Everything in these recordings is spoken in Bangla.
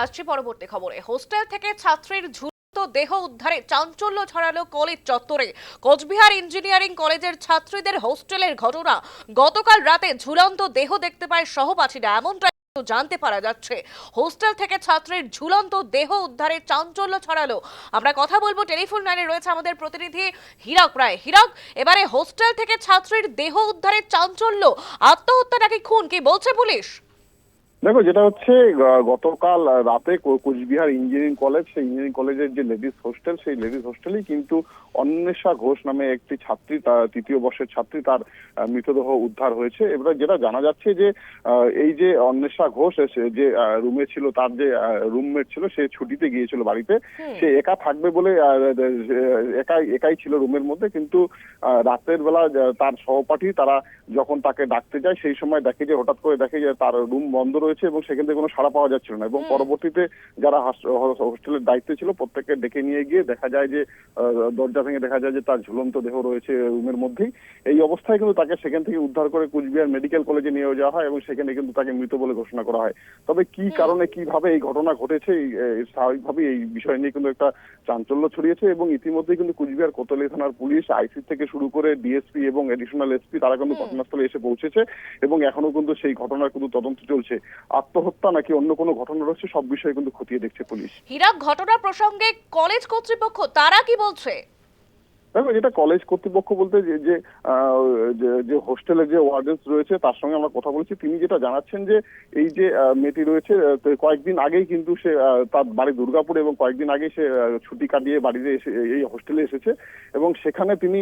আসছি পরবর্তী খবরে। হোস্টেল থেকে ছাত্রীর ঝুলন্ত দেহ উদ্ধারে চাঞ্চল্য ছড়ালো কলেজ চত্বরে। কোচবিহার ইঞ্জিনিয়ারিং কলেজের ছাত্রীদের হোস্টেলের ঘটনা। গতকাল রাতে ঝুলন্ত দেহ দেখতে পায় সহপাঠীরা। এমনটাই কিন্তু জানতে পারা যাচ্ছে। হোস্টেল থেকে ছাত্রীর ঝুলন্ত দেহ উদ্ধারে চাঞ্চল্য ছড়ালো। আমরা কথা বলব টেলিফোন লাইনে রয়েছে আমাদের প্রতিনিধি হীরক রায়। হীরক, এবারে হোস্টেল থেকে ছাত্রীর দেহ উদ্ধারের চাঞ্চল্য, আত্মহত্যা নাকি খুন? কি বলছে পুলিশ? দেখো যেটা হচ্ছে গতকাল রাতে কোচবিহার ইঞ্জিনিয়ারিং কলেজ সেই ইঞ্জিনিয়ারিং কলেজের যে লেডিস হোস্টেল সেই লেডিস হোস্টেলেই কিন্তু অন্বেষা ঘোষ নামে একটি ছাত্রী তার তৃতীয় বর্ষের ছাত্রী তার মৃতদেহ উদ্ধার হয়েছে। এবার যেটা জানা যাচ্ছে যে এই যে অন্বেষা ঘোষ যে রুমে ছিল তার যে রুমমেট ছিল সে ছুটিতে গিয়েছিল বাড়িতে। সে একা থাকবে বলে একাই একাই ছিল রুমের মধ্যে। কিন্তু রাতের বেলা তার সহপাঠী তারা যখন তাকে ডাকতে যায় সেই সময় দেখে যে হঠাৎ করে দেখে যে তার রুম বন্ধ রয়েছে এবং সেখান থেকে কোনো সাড়া পাওয়া যাচ্ছিল না। এবং পরবর্তীতে যারা হোস্টেলের দায়িত্বে ছিল প্রত্যেককে ডেকে নিয়ে গিয়ে দেখা যায় যে দরজা ভেঙে দেখা যায় যে তার ঝুলন্ত দেহ রয়েছে রুমের মধ্যেই। এই অবস্থায় কিন্তু তাকে সেখান থেকে উদ্ধার করে কুচবিহার মেডিকেল কলেজে নিয়ে যাওয়া হয় এবং সেখানে কিন্তু তাকে মৃত বলে ঘোষণা করা হয়। তবে কি কারণে কীভাবে এই ঘটনা ঘটেছে স্বাভাবিকভাবে এই বিষয় নিয়ে কিন্তু একটা চাঞ্চল্য ছড়িয়েছে এবং ইতিমধ্যেই কিন্তু কুচবিহার কোতলি থানার পুলিশ আইসি থেকে শুরু করে ডিএসপি এবং এডিশনাল এসপি তারা কিন্তু ঘটনাস্থলে এসে পৌঁছেছে এবং এখনও কিন্তু সেই ঘটনার কিন্তু তদন্ত চলছে। আত্মহত্যা নাকি অন্য কোনো ঘটনা রয়েছে, সব বিষয়ে কিন্তু খতিয়ে দেখছে পুলিশ। হীরক, ঘটনা প্রসঙ্গে কলেজ কর্তৃপক্ষ তারা কি বলছে? দেখো, যেটা কলেজ কর্তৃপক্ষ বলতে যে যে হোস্টেলে যে ওয়ার্ডেন্স রয়েছে, তার সঙ্গে আমরা কথা বলেছি। তিনি যেটা জানাচ্ছেন যে, এই যে মেয়েটি রয়েছে কয়েকদিন আগেই কিন্তু সে তার বাড়ি দুর্গাপুরে এবং কয়েকদিন আগেই সে ছুটি কাটিয়ে বাড়িতে এসে, এই হোস্টেলে এসেছে। এবং সেখানে তিনি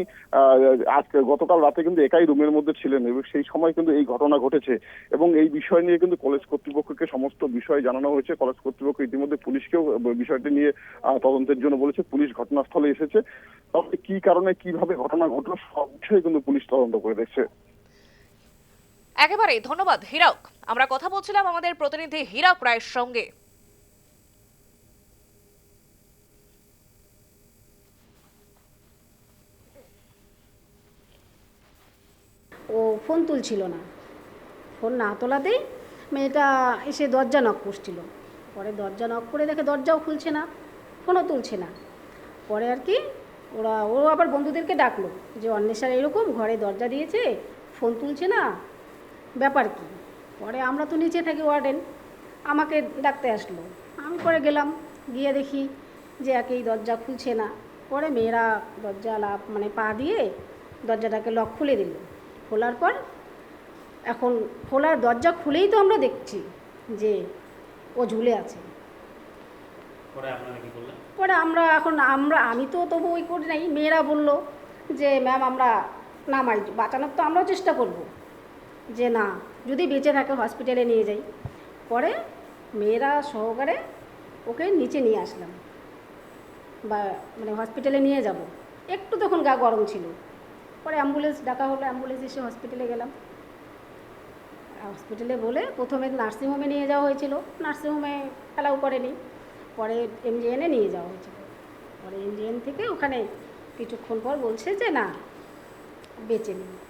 আজকে, গতকাল রাতে কিন্তু একাই রুমের মধ্যে ছিলেন এবং সেই সময় কিন্তু এই ঘটনা ঘটেছে। এবং এই বিষয় নিয়ে কিন্তু কলেজ কর্তৃপক্ষকে সমস্ত বিষয় জানানো হয়েছে। কলেজ কর্তৃপক্ষ ইতিমধ্যে পুলিশকেও, বিষয়টি নিয়ে তদন্তের জন্য বলেছে। পুলিশ ঘটনাস্থলে এসেছে। তবে কি কারণে কীভাবে ঘটনা ঘটলো সব বিষয়ে কিন্তু পুলিশ তদন্ত করে দেখছে। একেবারে ধন্যবাদ হীরক। আমরা কথা বলছিলাম আমাদের প্রতিনিধি হীরক রায়ের সঙ্গে। ও ফোন তুলছিল না। ফোন না তোলাতেই মেয়েটা এসে দরজা নক করছিল। পরে দরজা নক করে দেখে দরজাও খুলছে না ফোনও তুলছে না। পরে আর কি ওরা, ও আবার বন্ধুদেরকে ডাকলো যে, অন্বেষার এরকম ঘরে দরজা দিয়েছে, ফোন তুলছে না, ব্যাপার কি? পরে আমরা তো নিচে থাকি ওয়ার্ডেন, আমাকে ডাকতে আসলো। আমি পরে গেলাম, গিয়ে দেখি যে একেই দরজা খুলছে না। পরে মেয়েরা দরজা লাভ মানে পা দিয়ে দরজাটাকে লক খুলে দিল। খোলার পর এখন খোলার দরজা খুলেই তো আমরা দেখছি যে ও ঝুলে আছে। পরে আমরা এখন, আমরা, আমি তো তবু ওই করি নাই, মেয়েরা বলল যে, ম্যাম, আমরা নামাই বাঁচানোর তো আমরাও চেষ্টা করব। যে, না, যদি বেঁচে থাকে, হসপিটালে নিয়ে যাই। পরে মেয়েরা সহকারে ওকে নিচে নিয়ে আসলাম। বা মানে হসপিটালে নিয়ে যাব। একটু তখন গা গরম ছিল। পরে অ্যাম্বুলেন্স ডাকা হলো, অ্যাম্বুলেন্স এসে হসপিটালে গেলাম। হসপিটালে বলে প্রথমে নার্সিংহোমে নিয়ে যাওয়া হয়েছিল। নার্সিংহোমে অ্যালাউ করেনি। পরে এমজিএনে নিয়ে যাওয়া হয়েছিল পরে এমজিএন থেকে ওখানে কিছুক্ষণ পর বলছে যে, না, বেঁচে নেই।